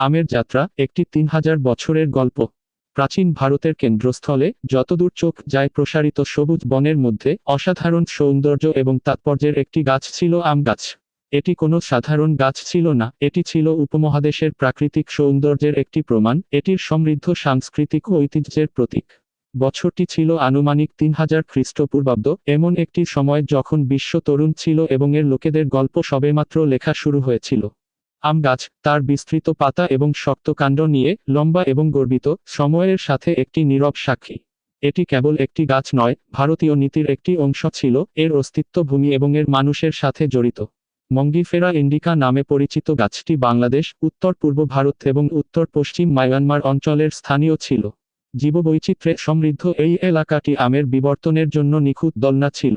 আমের যাত্রা, একটি তিন হাজার বছরের গল্প। প্রাচীন ভারতের কেন্দ্রস্থলে যতদূর চোখ যায় প্রসারিত সবুজ বনের মধ্যে, অসাধারণ সৌন্দর্য এবং তাৎপর্যের একটি গাছ ছিল আম গাছ। এটি কোনো সাধারণ গাছ ছিল না, এটি ছিল উপমহাদেশের প্রাকৃতিক সৌন্দর্যের একটি প্রমাণ, এটির সমৃদ্ধ সাংস্কৃতিক ঐতিহ্যের প্রতীক। বছরটি ছিল আনুমানিক তিন হাজার খ্রিস্টপূর্বাব্দ, এমন একটি সময় যখন বিশ্ব তরুণ ছিল এবং এর লোকেদের গল্প সবেমাত্র লেখা শুরু হয়েছিল। আম গাছ, তার বিস্তৃত পাতা এবং শক্ত কাণ্ড নিয়ে লম্বা এবং গর্বিত, সময়ের সাথে একটি নীরব সাক্ষী। এটি কেবল একটি গাছ নয়, ভারতীয় নীতির একটি অংশ ছিল, এর অস্তিত্ব ভূমি এবং এর মানুষের সাথে জড়িত। মঙ্গিফেরা ইন্ডিকা নামে পরিচিত গাছটি বাংলাদেশ, উত্তর পূর্ব ভারত এবং উত্তর পশ্চিম মায়ানমার অঞ্চলের স্থানীয় ছিল। জীববৈচিত্র্যে সমৃদ্ধ এই এলাকাটি আমের বিবর্তনের জন্য নিখুঁত দলনা ছিল।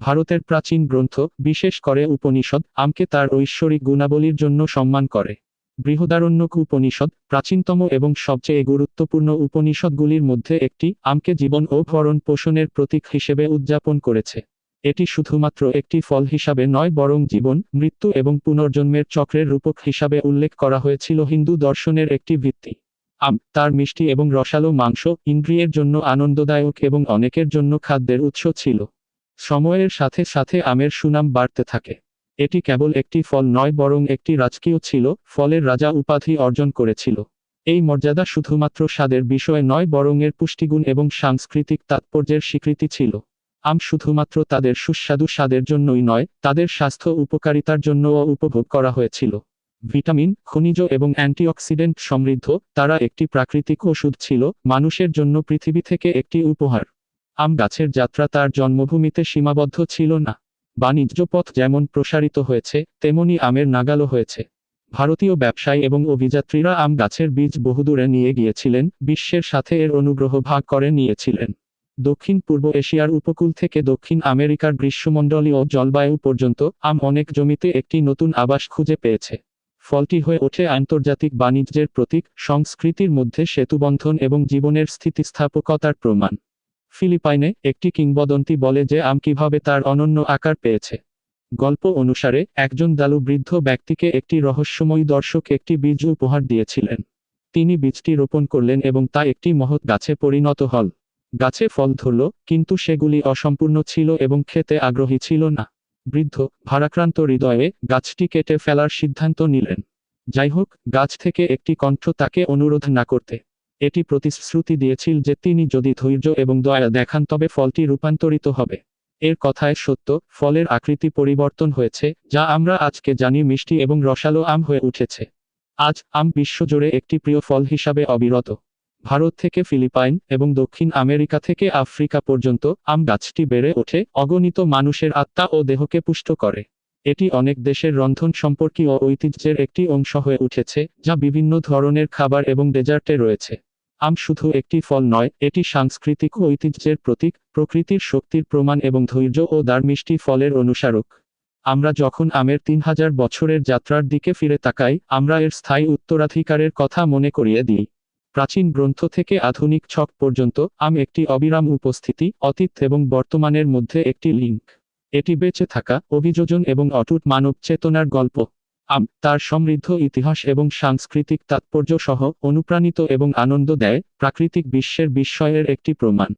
ভারতের প্রাচীন গ্রন্থ, বিশেষ করে উপনিষদ, আমকে তার ঐশ্বরিক গুণাবলীর জন্য সম্মান করে। বৃহদারণ্যক উপনিষদ, প্রাচীনতম এবং সবচেয়ে গুরুত্বপূর্ণ উপনিষদগুলির মধ্যে একটি, আমকে জীবন ও ভরণ পোষণের প্রতীক হিসেবে উদযাপন করেছে। এটি শুধুমাত্র একটি ফল হিসাবে নয়, বরং জীবন, মৃত্যু এবং পুনর্জন্মের চক্রের রূপক হিসাবে উল্লেখ করা হয়েছিল হিন্দু দর্শনের একটি ভিত্তি। আম, তার মিষ্টি এবং রসালো মাংস, ইন্দ্রিয়ের জন্য আনন্দদায়ক এবং অনেকের জন্য খাদ্যের উৎস ছিল। সময়ের সাথে সাথে আমের সুনাম বাড়তে থাকে। এটি কেবল একটি ফল নয়, বরং একটি রাজকীয় ছিল, ফলের রাজা উপাধি অর্জন করেছিল। এই মর্যাদা শুধুমাত্র স্বাদের বিষয় নয়, বরং এর পুষ্টিগুণ এবং সাংস্কৃতিক তাৎপর্যের স্বীকৃতি ছিল। আম শুধুমাত্র তাদের সুস্বাদু স্বাদের জন্যই নয়, তাদের স্বাস্থ্য উপকারিতার জন্যও উপভোগ করা হয়েছিল। ভিটামিন, খনিজ এবং অ্যান্টিঅক্সিডেন্ট সমৃদ্ধ, তারা একটি প্রাকৃতিক ওষুধ ছিল, মানুষের জন্য পৃথিবী থেকে একটি উপহার। আম গাছের যাত্রা তার জন্মভূমিতে সীমাবদ্ধ ছিল না। বাণিজ্য পথ যেমন প্রসারিত হয়েছে, তেমনি আমের নাগালও হয়েছে। ভারতীয় ব্যবসায়ী এবং অভিযাত্রীরা আম গাছের বীজ বহুদূরে নিয়ে গিয়েছিলেন, বিশ্বের সাথে এর অনুগ্রহ ভাগ করে নিয়েছিলেন। দক্ষিণ পূর্ব এশিয়ার উপকূল থেকে দক্ষিণ আমেরিকার গ্রীষ্মমণ্ডলীয় জলবায়ু পর্যন্ত আম অনেক জমিতে একটি নতুন আবাস খুঁজে পেয়েছে। ফলটি হয়ে ওঠে আন্তর্জাতিক বাণিজ্যের প্রতীক, সংস্কৃতির মধ্যে সেতুবন্ধন এবং জীবনের স্থিতিস্থাপকতার প্রমাণ। ফিলিপাইনে একটি কিংবদন্তি বলে যে আম কীভাবে তার অনন্য আকার পেয়েছে। গল্প অনুসারে, একজন দালু বৃদ্ধ ব্যক্তিকে একটি রহস্যময়ী দর্শক একটি বীজ উপহার দিয়েছিলেন। তিনি বীজটি রোপণ করলেন এবং তা একটি মহৎ গাছে পরিণত হল। গাছে ফল ধরল, কিন্তু সেগুলি অসম্পূর্ণ ছিল এবং খেতে আগ্রহী ছিল না। বৃদ্ধ, ভারাক্রান্ত হৃদয়ে গাছটি কেটে ফেলার সিদ্ধান্ত নিলেন। যাই হোক গাছ থেকে একটি কণ্ঠ তাকে অনুরোধ না করতে এটি প্রতিশ্রুতি দিয়েছিল যে তিনি যদি ধৈর্য এবং দয়া দেখান তবে ফলটি রূপান্তরিত হবে। এর কথায় সত্য, ফলের আকৃতি পরিবর্তন হয়েছে, যা আমরা আজকে জানি মিষ্টি এবং রসালো আম হয়ে উঠেছে। আজ আম বিশ্বজুড়ে একটি প্রিয় ফল হিসাবে অবিরত। ভারত থেকে ফিলিপাইন এবং দক্ষিণ আমেরিকা থেকে আফ্রিকা পর্যন্ত আম গাছটি বেড়ে ওঠে, অগণিত মানুষের আত্মা ও দেহকে পুষ্ট করে। এটি অনেক দেশের রন্ধন সম্পর্কীয় ঐতিহ্যের একটি অংশ হয়ে উঠেছে, যা বিভিন্ন ধরনের খাবার এবং ডেজার্টে রয়েছে। আম শুধু একটি ফল নয়, এটি সাংস্কৃতিক ঐতিহ্যের প্রতীক, প্রকৃতির শক্তির প্রমাণ এবং ধৈর্য ও দার মিষ্টি ফলের অনুসারক। আমরা যখন আমের তিন হাজার বছরের যাত্রার দিকে ফিরে তাকাই, আমরা এর স্থায়ী উত্তরাধিকারের কথা মনে করিয়ে দিই। প্রাচীন গ্রন্থ থেকে আধুনিক ছক পর্যন্ত, আম একটি অবিরাম উপস্থিতি, অতীত এবং বর্তমানের মধ্যে একটি লিঙ্ক এটি বেঁচে থাকা, অভিযোজন এবং অটুট মানব চেতনার গল্প। আম, তার সমৃদ্ধ ইতিহাস এবং সাংস্কৃতিক তাৎপর্য সহ অনুপ্রাণিত এবং আনন্দ দেয় প্রাকৃতিক বিশ্বের বিস্ময়ের একটি প্রমাণ।